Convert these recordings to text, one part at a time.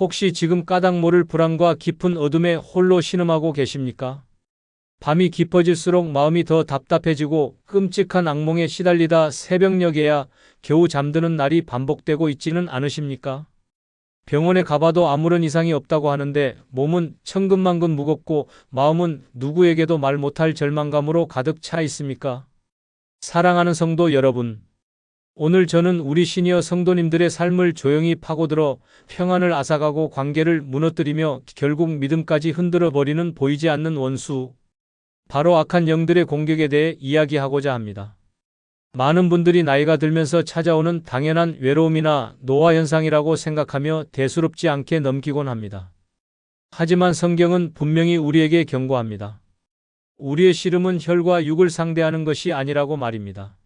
혹시 지금 까닭 모를 불안과 깊은 어둠에 홀로 신음하고 계십니까? 밤이 깊어질수록 마음이 더 답답해지고 끔찍한 악몽에 시달리다 새벽녘에야 겨우 잠드는 날이 반복되고 있지는 않으십니까? 병원에 가봐도 아무런 이상이 없다고 하는데 몸은 천근만근 무겁고 마음은 누구에게도 말 못할 절망감으로 가득 차 있습니까? 사랑하는 성도 여러분, 오늘 저는 우리 시니어 성도님들의 삶을 조용히 파고들어 평안을 앗아가고 관계를 무너뜨리며 결국 믿음까지 흔들어 버리는 보이지 않는 원수, 바로 악한 영들의 공격에 대해 이야기하고자 합니다. 많은 분들이 나이가 들면서 찾아오는 당연한 외로움이나 노화 현상이라고 생각하며 대수롭지 않게 넘기곤 합니다. 하지만 성경은 분명히 우리에게 경고합니다. 우리의 씨름은 혈과 육을 상대하는 것이 아니라고 말입니다.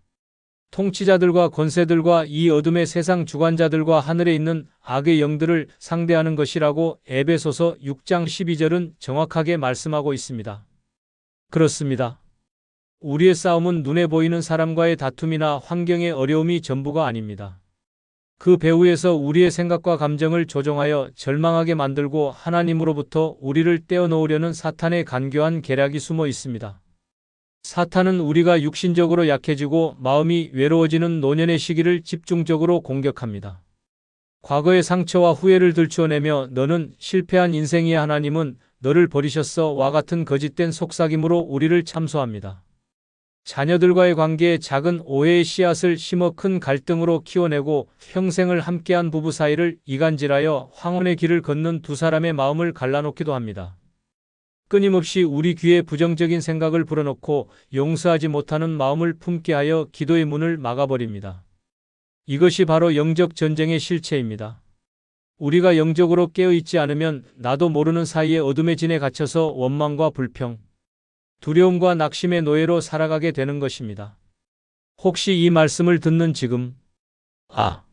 통치자들과 권세들과 이 어둠의 세상 주관자들과 하늘에 있는 악의 영들을 상대하는 것이라고 에베소서 6장 12절은 정확하게 말씀하고 있습니다. 그렇습니다. 우리의 싸움은 눈에 보이는 사람과의 다툼이나 환경의 어려움이 전부가 아닙니다. 그 배후에서 우리의 생각과 감정을 조종하여 절망하게 만들고 하나님으로부터 우리를 떼어놓으려는 사탄의 간교한 계략이 숨어 있습니다. 사탄은 우리가 육신적으로 약해지고 마음이 외로워지는 노년의 시기를 집중적으로 공격합니다. 과거의 상처와 후회를 들추어내며 너는 실패한 인생이야 하나님은 너를 버리셨어 와 같은 거짓된 속삭임으로 우리를 참소합니다. 자녀들과의 관계에 작은 오해의 씨앗을 심어 큰 갈등으로 키워내고 평생을 함께한 부부 사이를 이간질하여 황혼의 길을 걷는 두 사람의 마음을 갈라놓기도 합니다. 끊임없이 우리 귀에 부정적인 생각을 불어넣고 용서하지 못하는 마음을 품게 하여 기도의 문을 막아버립니다. 이것이 바로 영적 전쟁의 실체입니다. 우리가 영적으로 깨어있지 않으면 나도 모르는 사이에 어둠의 진에 갇혀서 원망과 불평, 두려움과 낙심의 노예로 살아가게 되는 것입니다. 혹시 이 말씀을 듣는 지금, 아,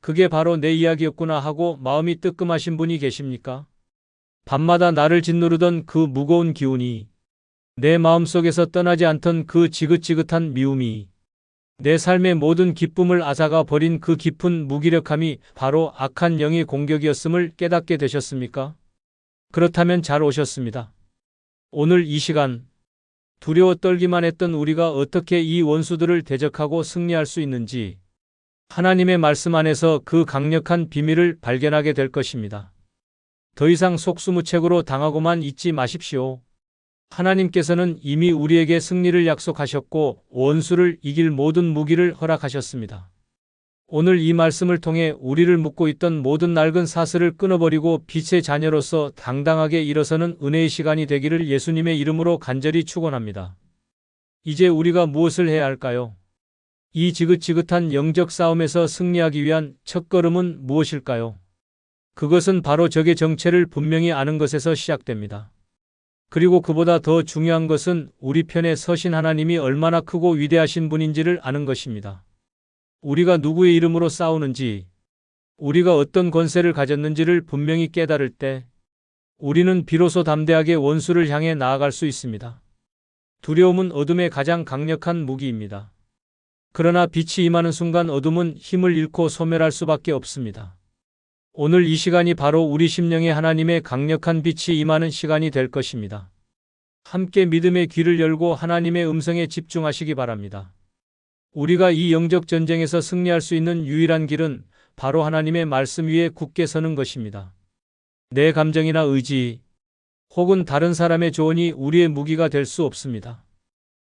그게 바로 내 이야기였구나 하고 마음이 뜨끔하신 분이 계십니까? 밤마다 나를 짓누르던 그 무거운 기운이, 내 마음속에서 떠나지 않던 그 지긋지긋한 미움이, 내 삶의 모든 기쁨을 앗아가 버린 그 깊은 무기력함이 바로 악한 영의 공격이었음을 깨닫게 되셨습니까? 그렇다면 잘 오셨습니다. 오늘 이 시간, 두려워 떨기만 했던 우리가 어떻게 이 원수들을 대적하고 승리할 수 있는지, 하나님의 말씀 안에서 그 강력한 비밀을 발견하게 될 것입니다. 더 이상 속수무책으로 당하고만 있지 마십시오. 하나님께서는 이미 우리에게 승리를 약속하셨고 원수를 이길 모든 무기를 허락하셨습니다. 오늘 이 말씀을 통해 우리를 묶고 있던 모든 낡은 사슬을 끊어버리고 빛의 자녀로서 당당하게 일어서는 은혜의 시간이 되기를 예수님의 이름으로 간절히 축원합니다. 이제 우리가 무엇을 해야 할까요? 이 지긋지긋한 영적 싸움에서 승리하기 위한 첫걸음은 무엇일까요? 그것은 바로 적의 정체를 분명히 아는 것에서 시작됩니다. 그리고 그보다 더 중요한 것은 우리 편에 서신 하나님이 얼마나 크고 위대하신 분인지를 아는 것입니다. 우리가 누구의 이름으로 싸우는지, 우리가 어떤 권세를 가졌는지를 분명히 깨달을 때, 우리는 비로소 담대하게 원수를 향해 나아갈 수 있습니다. 두려움은 어둠의 가장 강력한 무기입니다. 그러나 빛이 임하는 순간 어둠은 힘을 잃고 소멸할 수밖에 없습니다. 오늘 이 시간이 바로 우리 심령에 하나님의 강력한 빛이 임하는 시간이 될 것입니다. 함께 믿음의 귀를 열고 하나님의 음성에 집중하시기 바랍니다. 우리가 이 영적 전쟁에서 승리할 수 있는 유일한 길은 바로 하나님의 말씀 위에 굳게 서는 것입니다. 내 감정이나 의지, 혹은 다른 사람의 조언이 우리의 무기가 될 수 없습니다.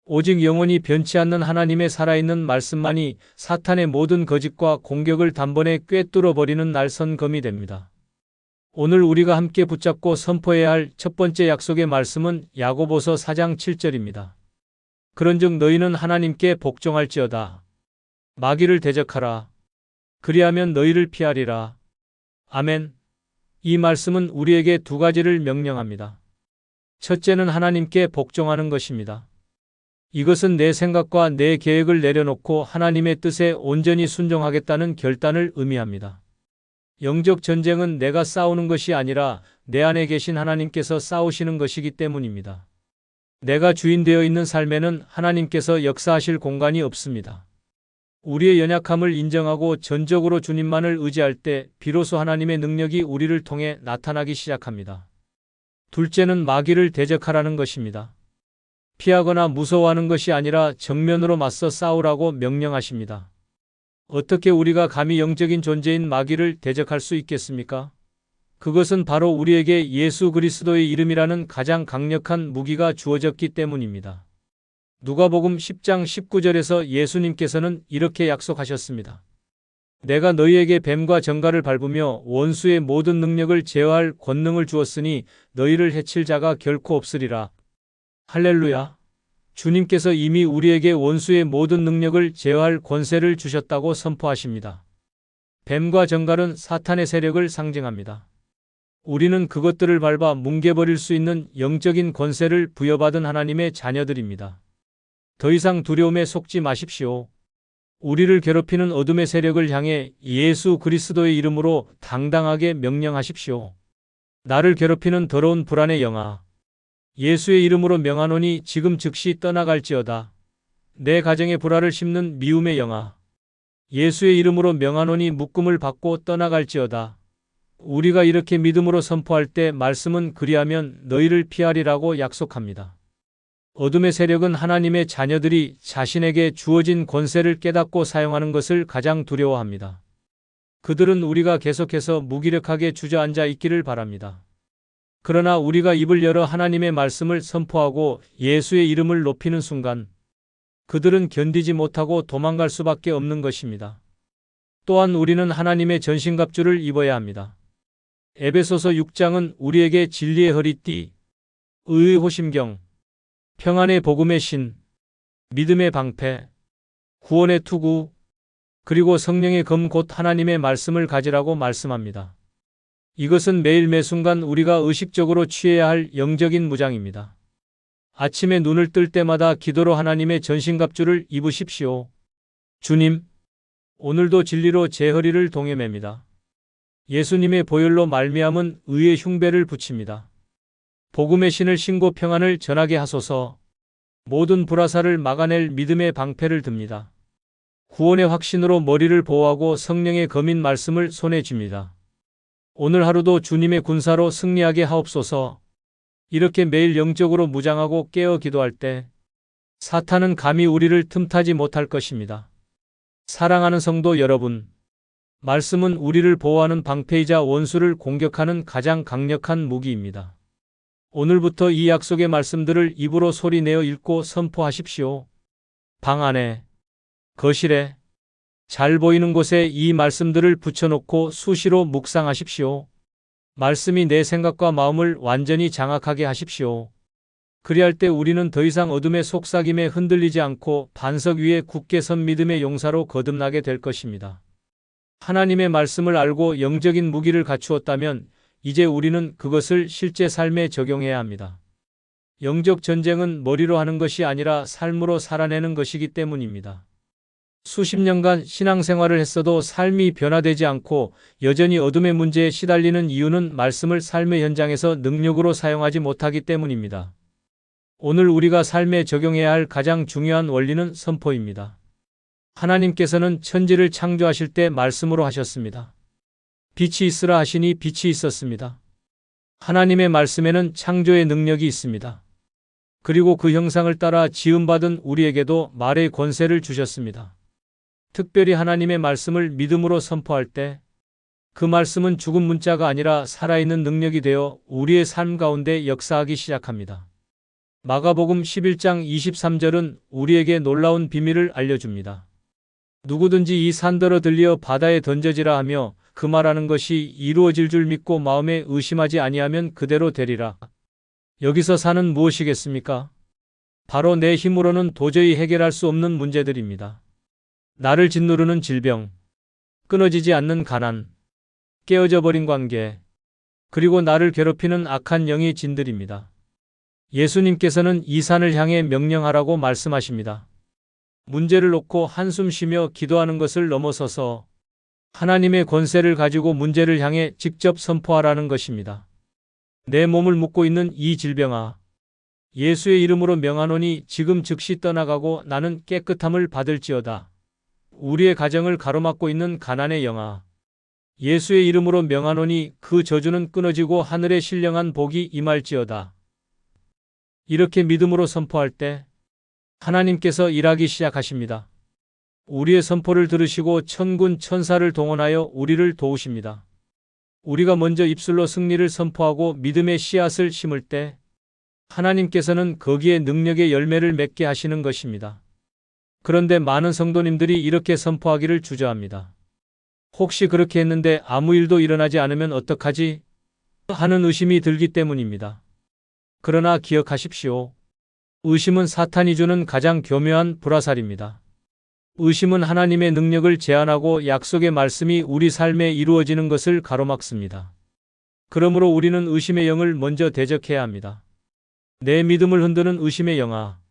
오직 영원히 변치 않는 하나님의 살아있는 말씀만이 사탄의 모든 거짓과 공격을 단번에 꿰뚫어 버리는 날선검이 됩니다. 오늘 우리가 함께 붙잡고 선포해야 할 첫 번째 약속의 말씀은 야고보서 4장 7절입니다. 그런즉 너희는 하나님께 복종할지어다. 마귀를 대적하라. 그리하면 너희를 피하리라. 아멘. 이 말씀은 우리에게 두 가지를 명령합니다. 첫째는 하나님께 복종하는 것입니다. 이것은 내 생각과 내 계획을 내려놓고 하나님의 뜻에 온전히 순종하겠다는 결단을 의미합니다. 영적 전쟁은 내가 싸우는 것이 아니라 내 안에 계신 하나님께서 싸우시는 것이기 때문입니다. 내가 주인 되어 있는 삶에는 하나님께서 역사하실 공간이 없습니다. 우리의 연약함을 인정하고 전적으로 주님만을 의지할 때 비로소 하나님의 능력이 우리를 통해 나타나기 시작합니다. 둘째는 마귀를 대적하라는 것입니다. 피하거나 무서워하는 것이 아니라 정면으로 맞서 싸우라고 명령하십니다. 어떻게 우리가 감히 영적인 존재인 마귀를 대적할 수 있겠습니까? 그것은 바로 우리에게 예수 그리스도의 이름이라는 가장 강력한 무기가 주어졌기 때문입니다. 누가복음 10장 19절에서 예수님께서는 이렇게 약속하셨습니다. 내가 너희에게 뱀과 정갈을 밟으며 원수의 모든 능력을 제어할 권능을 주었으니 너희를 해칠 자가 결코 없으리라. 할렐루야. 주님께서 이미 우리에게 원수의 모든 능력을 제어할 권세를 주셨다고 선포하십니다. 뱀과 정갈은 사탄의 세력을 상징합니다. 우리는 그것들을 밟아 뭉개버릴 수 있는 영적인 권세를 부여받은 하나님의 자녀들입니다. 더 이상 두려움에 속지 마십시오. 우리를 괴롭히는 어둠의 세력을 향해 예수 그리스도의 이름으로 당당하게 명령하십시오. 나를 괴롭히는 더러운 불안의 영아. 예수의 이름으로 명하노니 지금 즉시 떠나갈지어다. 내 가정에 불화를 심는 미움의 영아. 예수의 이름으로 명하노니 묶음을 받고 떠나갈지어다. 우리가 이렇게 믿음으로 선포할 때 말씀은 그리하면 너희를 피하리라고 약속합니다. 어둠의 세력은 하나님의 자녀들이 자신에게 주어진 권세를 깨닫고 사용하는 것을 가장 두려워합니다. 그들은 우리가 계속해서 무기력하게 주저앉아 있기를 바랍니다. 그러나 우리가 입을 열어 하나님의 말씀을 선포하고 예수의 이름을 높이는 순간 그들은 견디지 못하고 도망갈 수밖에 없는 것입니다. 또한 우리는 하나님의 전신갑주를 입어야 합니다. 에베소서 6장은 우리에게 진리의 허리띠, 의의 호심경, 평안의 복음의 신, 믿음의 방패, 구원의 투구, 그리고 성령의 검 곧 하나님의 말씀을 가지라고 말씀합니다. 이것은 매일 매순간 우리가 의식적으로 취해야 할 영적인 무장입니다. 아침에 눈을 뜰 때마다 기도로 하나님의 전신갑주를 입으십시오. 주님, 오늘도 진리로 제 허리를 동여맵니다. 예수님의 보혈로 말미암은 의의 흉배를 붙입니다. 복음의 신을 신고 평안을 전하게 하소서 모든 불화사를 막아낼 믿음의 방패를 듭니다. 구원의 확신으로 머리를 보호하고 성령의 검인 말씀을 손에 쥡니다. 오늘 하루도 주님의 군사로 승리하게 하옵소서 이렇게 매일 영적으로 무장하고 깨어 기도할 때 사탄은 감히 우리를 틈타지 못할 것입니다. 사랑하는 성도 여러분, 말씀은 우리를 보호하는 방패이자 원수를 공격하는 가장 강력한 무기입니다. 오늘부터 이 약속의 말씀들을 입으로 소리내어 읽고 선포하십시오. 방 안에, 거실에, 잘 보이는 곳에 이 말씀들을 붙여놓고 수시로 묵상하십시오. 말씀이 내 생각과 마음을 완전히 장악하게 하십시오. 그리할 때 우리는 더 이상 어둠의 속삭임에 흔들리지 않고 반석 위에 굳게 선 믿음의 용사로 거듭나게 될 것입니다. 하나님의 말씀을 알고 영적인 무기를 갖추었다면 이제 우리는 그것을 실제 삶에 적용해야 합니다. 영적 전쟁은 머리로 하는 것이 아니라 삶으로 살아내는 것이기 때문입니다. 수십 년간 신앙생활을 했어도 삶이 변화되지 않고 여전히 어둠의 문제에 시달리는 이유는 말씀을 삶의 현장에서 능력으로 사용하지 못하기 때문입니다. 오늘 우리가 삶에 적용해야 할 가장 중요한 원리는 선포입니다. 하나님께서는 천지를 창조하실 때 말씀으로 하셨습니다. 빛이 있으라 하시니 빛이 있었습니다. 하나님의 말씀에는 창조의 능력이 있습니다. 그리고 그 형상을 따라 지음받은 우리에게도 말의 권세를 주셨습니다. 특별히 하나님의 말씀을 믿음으로 선포할 때 그 말씀은 죽은 문자가 아니라 살아있는 능력이 되어 우리의 삶 가운데 역사하기 시작합니다. 마가복음 11장 23절은 우리에게 놀라운 비밀을 알려줍니다. 누구든지 이 산더러 들려 바다에 던져지라 하며 그 말하는 것이 이루어질 줄 믿고 마음에 의심하지 아니하면 그대로 되리라. 여기서 사는 무엇이겠습니까? 바로 내 힘으로는 도저히 해결할 수 없는 문제들입니다. 나를 짓누르는 질병, 끊어지지 않는 가난, 깨어져 버린 관계, 그리고 나를 괴롭히는 악한 영의 진들입니다. 예수님께서는 이 산을 향해 명령하라고 말씀하십니다. 문제를 놓고 한숨 쉬며 기도하는 것을 넘어서서 하나님의 권세를 가지고 문제를 향해 직접 선포하라는 것입니다. 내 몸을 묶고 있는 이 질병아, 예수의 이름으로 명하노니 지금 즉시 떠나가고 나는 깨끗함을 받을지어다. 우리의 가정을 가로막고 있는 가난의 영아. 예수의 이름으로 명하노니 그 저주는 끊어지고 하늘의 신령한 복이 임할지어다. 이렇게 믿음으로 선포할 때 하나님께서 일하기 시작하십니다. 우리의 선포를 들으시고 천군 천사를 동원하여 우리를 도우십니다. 우리가 먼저 입술로 승리를 선포하고 믿음의 씨앗을 심을 때 하나님께서는 거기에 능력의 열매를 맺게 하시는 것입니다. 그런데 많은 성도님들이 이렇게 선포하기를 주저합니다. 혹시 그렇게 했는데 아무 일도 일어나지 않으면 어떡하지? 하는 의심이 들기 때문입니다. 그러나 기억하십시오. 의심은 사탄이 주는 가장 교묘한 불화살입니다. 의심은 하나님의 능력을 제한하고 약속의 말씀이 우리 삶에 이루어지는 것을 가로막습니다. 그러므로 우리는 의심의 영을 먼저 대적해야 합니다. 내 믿음을 흔드는 의심의 영아.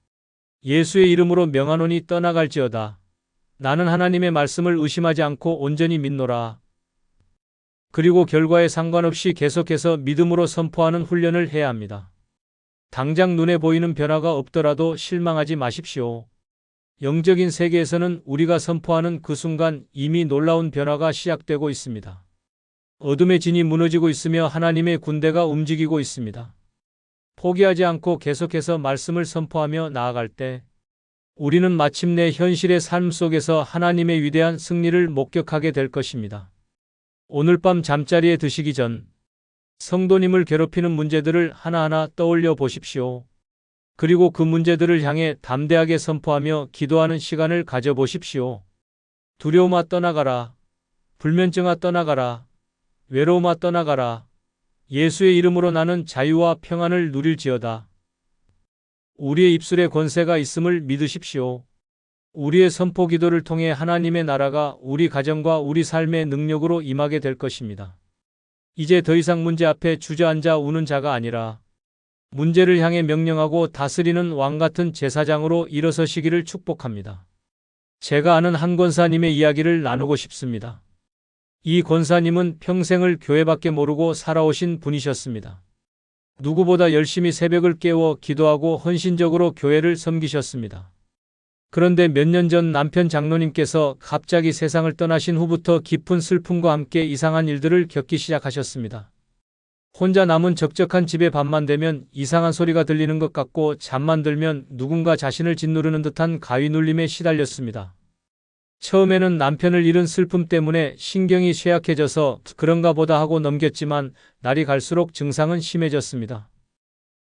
예수의 이름으로 명하노니 떠나갈지어다. 나는 하나님의 말씀을 의심하지 않고 온전히 믿노라. 그리고 결과에 상관없이 계속해서 믿음으로 선포하는 훈련을 해야 합니다. 당장 눈에 보이는 변화가 없더라도 실망하지 마십시오. 영적인 세계에서는 우리가 선포하는 그 순간 이미 놀라운 변화가 시작되고 있습니다. 어둠의 진이 무너지고 있으며 하나님의 군대가 움직이고 있습니다. 포기하지 않고 계속해서 말씀을 선포하며 나아갈 때 우리는 마침내 현실의 삶 속에서 하나님의 위대한 승리를 목격하게 될 것입니다. 오늘 밤 잠자리에 드시기 전 성도님을 괴롭히는 문제들을 하나하나 떠올려 보십시오. 그리고 그 문제들을 향해 담대하게 선포하며 기도하는 시간을 가져보십시오. 두려움아 떠나가라. 불면증아 떠나가라. 외로움아 떠나가라. 예수의 이름으로 나는 자유와 평안을 누릴지어다. 우리의 입술에 권세가 있음을 믿으십시오. 우리의 선포 기도를 통해 하나님의 나라가 우리 가정과 우리 삶의 능력으로 임하게 될 것입니다. 이제 더 이상 문제 앞에 주저앉아 우는 자가 아니라 문제를 향해 명령하고 다스리는 왕 같은 제사장으로 일어서시기를 축복합니다. 제가 아는 한 권사님의 이야기를 나누고 싶습니다. 이 권사님은 평생을 교회밖에 모르고 살아오신 분이셨습니다. 누구보다 열심히 새벽을 깨워 기도하고 헌신적으로 교회를 섬기셨습니다. 그런데 몇 년 전 남편 장로님께서 갑자기 세상을 떠나신 후부터 깊은 슬픔과 함께 이상한 일들을 겪기 시작하셨습니다. 혼자 남은 적적한 집에 밤만 되면 이상한 소리가 들리는 것 같고 잠만 들면 누군가 자신을 짓누르는 듯한 가위 눌림에 시달렸습니다. 처음에는 남편을 잃은 슬픔 때문에 신경이 쇠약해져서 그런가 보다 하고 넘겼지만 날이 갈수록 증상은 심해졌습니다.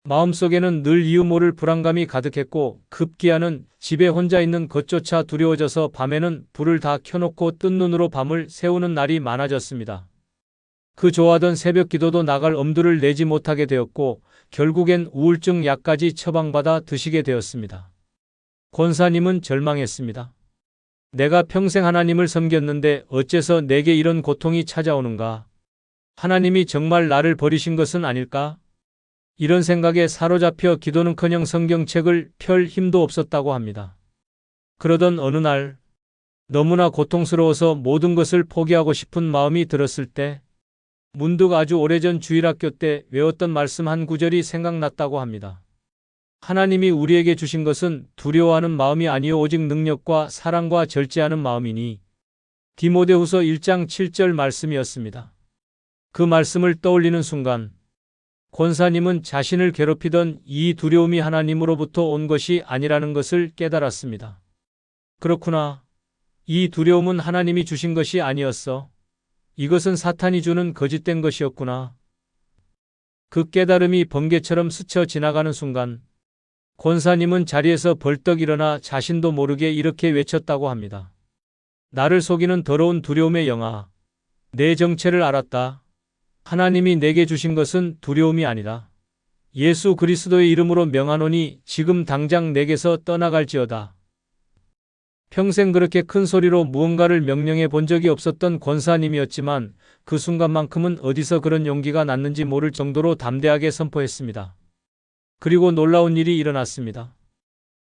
마음속에는 늘 이유 모를 불안감이 가득했고 급기야는 집에 혼자 있는 것조차 두려워져서 밤에는 불을 다 켜놓고 뜬 눈으로 밤을 새우는 날이 많아졌습니다. 그 좋아하던 새벽 기도도 나갈 엄두를 내지 못하게 되었고 결국엔 우울증 약까지 처방받아 드시게 되었습니다. 권사님은 절망했습니다. 내가 평생 하나님을 섬겼는데 어째서 내게 이런 고통이 찾아오는가? 하나님이 정말 나를 버리신 것은 아닐까? 이런 생각에 사로잡혀 기도는커녕 성경책을 펼 힘도 없었다고 합니다. 그러던 어느 날 너무나 고통스러워서 모든 것을 포기하고 싶은 마음이 들었을 때 문득 아주 오래전 주일학교 때 외웠던 말씀 한 구절이 생각났다고 합니다. 하나님이 우리에게 주신 것은 두려워하는 마음이 아니요 오직 능력과 사랑과 절제하는 마음이니 디모데후서 1장 7절 말씀이었습니다. 그 말씀을 떠올리는 순간 권사님은 자신을 괴롭히던 이 두려움이 하나님으로부터 온 것이 아니라는 것을 깨달았습니다. 그렇구나. 이 두려움은 하나님이 주신 것이 아니었어. 이것은 사탄이 주는 거짓된 것이었구나. 그 깨달음이 번개처럼 스쳐 지나가는 순간 권사님은 자리에서 벌떡 일어나 자신도 모르게 이렇게 외쳤다고 합니다. 나를 속이는 더러운 두려움의 영아. 내 정체를 알았다. 하나님이 내게 주신 것은 두려움이 아니라 예수 그리스도의 이름으로 명하노니 지금 당장 내게서 떠나갈지어다. 평생 그렇게 큰 소리로 무언가를 명령해 본 적이 없었던 권사님이었지만 그 순간만큼은 어디서 그런 용기가 났는지 모를 정도로 담대하게 선포했습니다. 그리고 놀라운 일이 일어났습니다.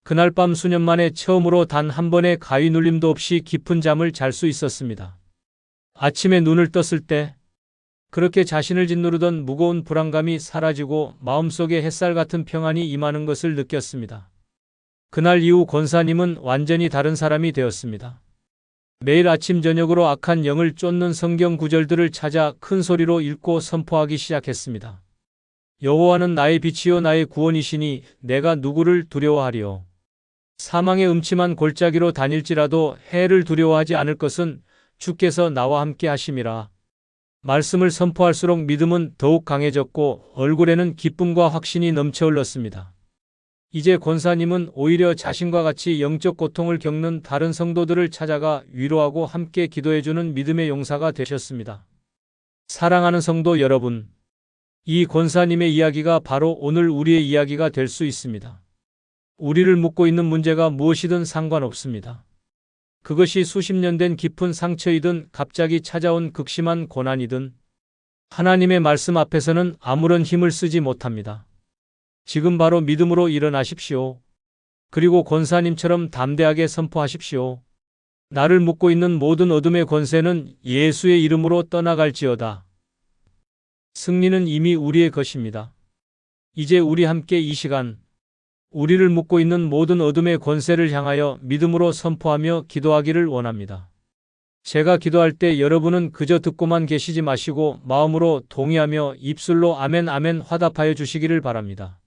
그날 밤 수년 만에 처음으로 단 한 번의 가위 눌림도 없이 깊은 잠을 잘 수 있었습니다. 아침에 눈을 떴을 때 그렇게 자신을 짓누르던 무거운 불안감이 사라지고 마음속에 햇살 같은 평안이 임하는 것을 느꼈습니다. 그날 이후 권사님은 완전히 다른 사람이 되었습니다. 매일 아침 저녁으로 악한 영을 쫓는 성경 구절들을 찾아 큰 소리로 읽고 선포하기 시작했습니다. 여호와는 나의 빛이요 나의 구원이시니 내가 누구를 두려워하리요. 사망의 음침한 골짜기로 다닐지라도 해를 두려워하지 않을 것은 주께서 나와 함께 하심이라. 말씀을 선포할수록 믿음은 더욱 강해졌고 얼굴에는 기쁨과 확신이 넘쳐 흘렀습니다. 이제 권사님은 오히려 자신과 같이 영적 고통을 겪는 다른 성도들을 찾아가 위로하고 함께 기도해주는 믿음의 용사가 되셨습니다. 사랑하는 성도 여러분, 이 권사님의 이야기가 바로 오늘 우리의 이야기가 될 수 있습니다. 우리를 묶고 있는 문제가 무엇이든 상관없습니다. 그것이 수십 년 된 깊은 상처이든 갑자기 찾아온 극심한 고난이든 하나님의 말씀 앞에서는 아무런 힘을 쓰지 못합니다. 지금 바로 믿음으로 일어나십시오. 그리고 권사님처럼 담대하게 선포하십시오. 나를 묶고 있는 모든 어둠의 권세는 예수의 이름으로 떠나갈지어다. 승리는 이미 우리의 것입니다. 이제 우리 함께 이 시간 우리를 묶고 있는 모든 어둠의 권세를 향하여 믿음으로 선포하며 기도하기를 원합니다. 제가 기도할 때 여러분은 그저 듣고만 계시지 마시고 마음으로 동의하며 입술로 아멘 아멘 화답하여 주시기를 바랍니다.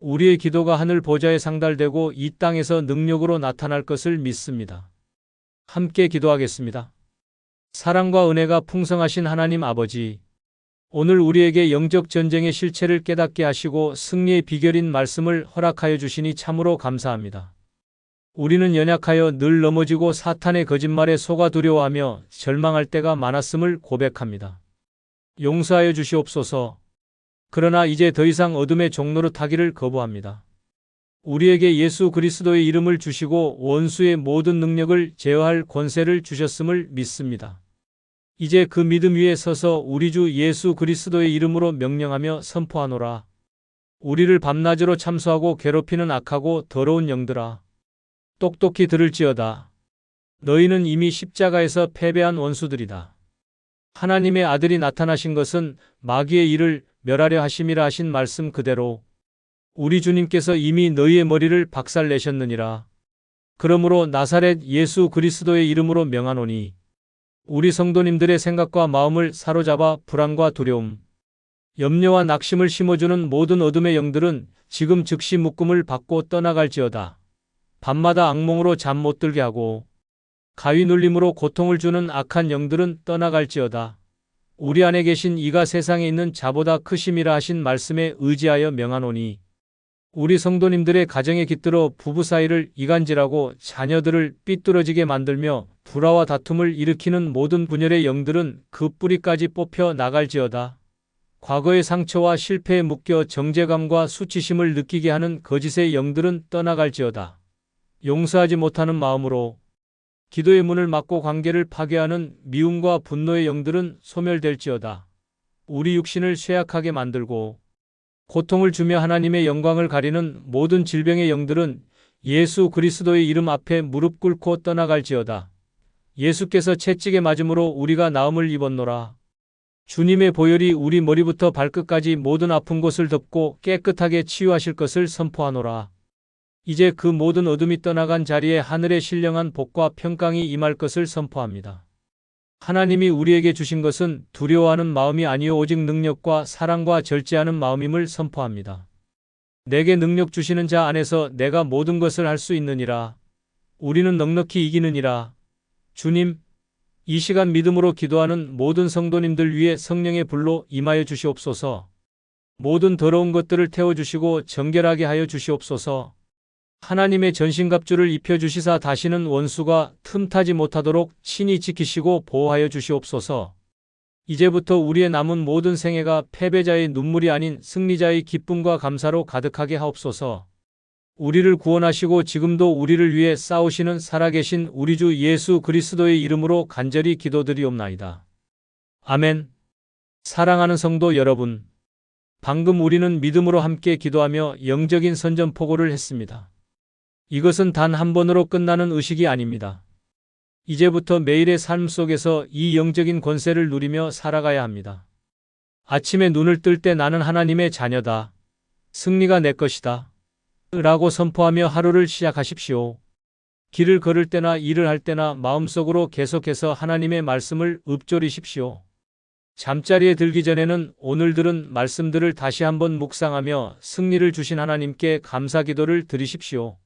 우리의 기도가 하늘 보좌에 상달되고 이 땅에서 능력으로 나타날 것을 믿습니다. 함께 기도하겠습니다. 사랑과 은혜가 풍성하신 하나님 아버지, 오늘 우리에게 영적 전쟁의 실체를 깨닫게 하시고 승리의 비결인 말씀을 허락하여 주시니 참으로 감사합니다. 우리는 연약하여 늘 넘어지고 사탄의 거짓말에 속아 두려워하며 절망할 때가 많았음을 고백합니다. 용서하여 주시옵소서. 그러나 이제 더 이상 어둠의 종로로 타기를 거부합니다. 우리에게 예수 그리스도의 이름을 주시고 원수의 모든 능력을 제어할 권세를 주셨음을 믿습니다. 이제 그 믿음 위에 서서 우리 주 예수 그리스도의 이름으로 명령하며 선포하노라. 우리를 밤낮으로 참수하고 괴롭히는 악하고 더러운 영들아. 똑똑히 들을지어다. 너희는 이미 십자가에서 패배한 원수들이다. 하나님의 아들이 나타나신 것은 마귀의 일을 멸하려 하심이라 하신 말씀 그대로 우리 주님께서 이미 너희의 머리를 박살내셨느니라. 그러므로 나사렛 예수 그리스도의 이름으로 명하노니 우리 성도님들의 생각과 마음을 사로잡아 불안과 두려움, 염려와 낙심을 심어주는 모든 어둠의 영들은 지금 즉시 묶음을 받고 떠나갈지어다. 밤마다 악몽으로 잠 못 들게 하고 가위 눌림으로 고통을 주는 악한 영들은 떠나갈지어다. 우리 안에 계신 이가 세상에 있는 자보다 크심이라 하신 말씀에 의지하여 명하노니 우리 성도님들의 가정에 깃들어 부부 사이를 이간질하고 자녀들을 삐뚤어지게 만들며 불화와 다툼을 일으키는 모든 분열의 영들은 그 뿌리까지 뽑혀 나갈지어다. 과거의 상처와 실패에 묶여 정제감과 수치심을 느끼게 하는 거짓의 영들은 떠나갈지어다. 용서하지 못하는 마음으로 기도의 문을 막고 관계를 파괴하는 미움과 분노의 영들은 소멸될지어다. 우리 육신을 쇠약하게 만들고 고통을 주며 하나님의 영광을 가리는 모든 질병의 영들은 예수 그리스도의 이름 앞에 무릎 꿇고 떠나갈지어다. 예수께서 채찍에 맞음으로 우리가 나음을 입었노라. 주님의 보혈이 우리 머리부터 발끝까지 모든 아픈 곳을 덮고 깨끗하게 치유하실 것을 선포하노라. 이제 그 모든 어둠이 떠나간 자리에 하늘의 신령한 복과 평강이 임할 것을 선포합니다. 하나님이 우리에게 주신 것은 두려워하는 마음이 아니요 오직 능력과 사랑과 절제하는 마음임을 선포합니다. 내게 능력 주시는 자 안에서 내가 모든 것을 할 수 있느니라. 우리는 넉넉히 이기느니라. 주님, 이 시간 믿음으로 기도하는 모든 성도님들 위해 성령의 불로 임하여 주시옵소서. 모든 더러운 것들을 태워주시고 정결하게 하여 주시옵소서. 하나님의 전신갑주를 입혀주시사 다시는 원수가 틈타지 못하도록 친히 지키시고 보호하여 주시옵소서. 이제부터 우리의 남은 모든 생애가 패배자의 눈물이 아닌 승리자의 기쁨과 감사로 가득하게 하옵소서. 우리를 구원하시고 지금도 우리를 위해 싸우시는 살아계신 우리 주 예수 그리스도의 이름으로 간절히 기도드리옵나이다. 아멘. 사랑하는 성도 여러분. 방금 우리는 믿음으로 함께 기도하며 영적인 선전포고를 했습니다. 이것은 단 한 번으로 끝나는 의식이 아닙니다. 이제부터 매일의 삶 속에서 이 영적인 권세를 누리며 살아가야 합니다. 아침에 눈을 뜰 때 나는 하나님의 자녀다. 승리가 내 것이다. 라고 선포하며 하루를 시작하십시오. 길을 걸을 때나 일을 할 때나 마음속으로 계속해서 하나님의 말씀을 읊조리십시오. 잠자리에 들기 전에는 오늘 들은 말씀들을 다시 한번 묵상하며 승리를 주신 하나님께 감사 기도를 드리십시오.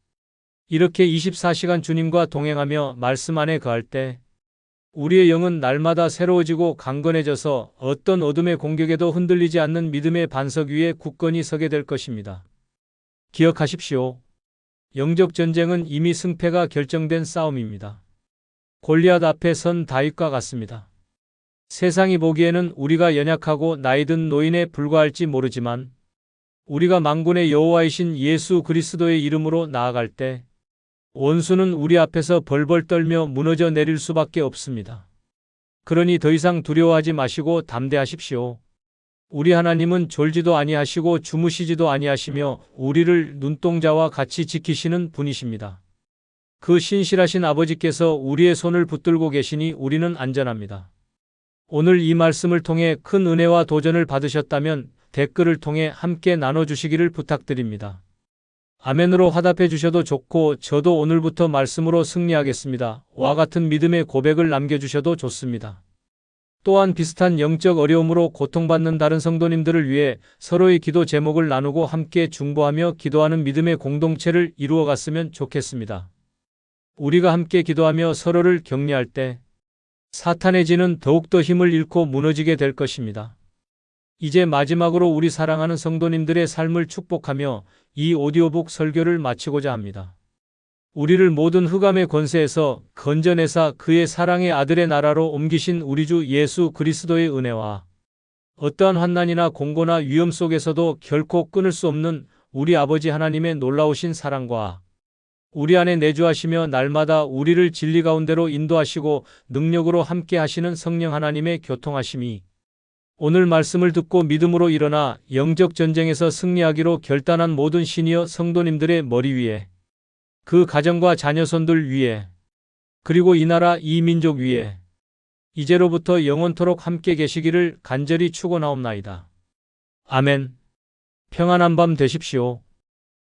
이렇게 24시간 주님과 동행하며 말씀 안에 거할 때 우리의 영은 날마다 새로워지고 강건해져서 어떤 어둠의 공격에도 흔들리지 않는 믿음의 반석 위에 굳건히 서게 될 것입니다. 기억하십시오. 영적 전쟁은 이미 승패가 결정된 싸움입니다. 골리앗 앞에 선 다윗과 같습니다. 세상이 보기에는 우리가 연약하고 나이든 노인에 불과할지 모르지만 우리가 만군의 여호와이신 예수 그리스도의 이름으로 나아갈 때 원수는 우리 앞에서 벌벌 떨며 무너져 내릴 수밖에 없습니다. 그러니 더 이상 두려워하지 마시고 담대하십시오. 우리 하나님은 졸지도 아니하시고 주무시지도 아니하시며 우리를 눈동자와 같이 지키시는 분이십니다. 그 신실하신 아버지께서 우리의 손을 붙들고 계시니 우리는 안전합니다. 오늘 이 말씀을 통해 큰 은혜와 도전을 받으셨다면 댓글을 통해 함께 나눠주시기를 부탁드립니다. 아멘으로 화답해 주셔도 좋고 저도 오늘부터 말씀으로 승리하겠습니다. 와 같은 믿음의 고백을 남겨주셔도 좋습니다. 또한 비슷한 영적 어려움으로 고통받는 다른 성도님들을 위해 서로의 기도 제목을 나누고 함께 중보하며 기도하는 믿음의 공동체를 이루어 갔으면 좋겠습니다. 우리가 함께 기도하며 서로를 격려할 때 사탄의 진은 더욱더 힘을 잃고 무너지게 될 것입니다. 이제 마지막으로 우리 사랑하는 성도님들의 삶을 축복하며 이 오디오북 설교를 마치고자 합니다. 우리를 모든 흑암의 권세에서 건져내사 그의 사랑의 아들의 나라로 옮기신 우리 주 예수 그리스도의 은혜와 어떠한 환난이나 공고나 위험 속에서도 결코 끊을 수 없는 우리 아버지 하나님의 놀라우신 사랑과 우리 안에 내주하시며 날마다 우리를 진리 가운데로 인도하시고 능력으로 함께 하시는 성령 하나님의 교통하심이 오늘 말씀을 듣고 믿음으로 일어나 영적 전쟁에서 승리하기로 결단한 모든 시니어 성도님들의 머리 위에 그 가정과 자녀손들 위에 그리고 이 나라 이 민족 위에 이제로부터 영원토록 함께 계시기를 간절히 축원하옵나이다. 아멘. 평안한 밤 되십시오.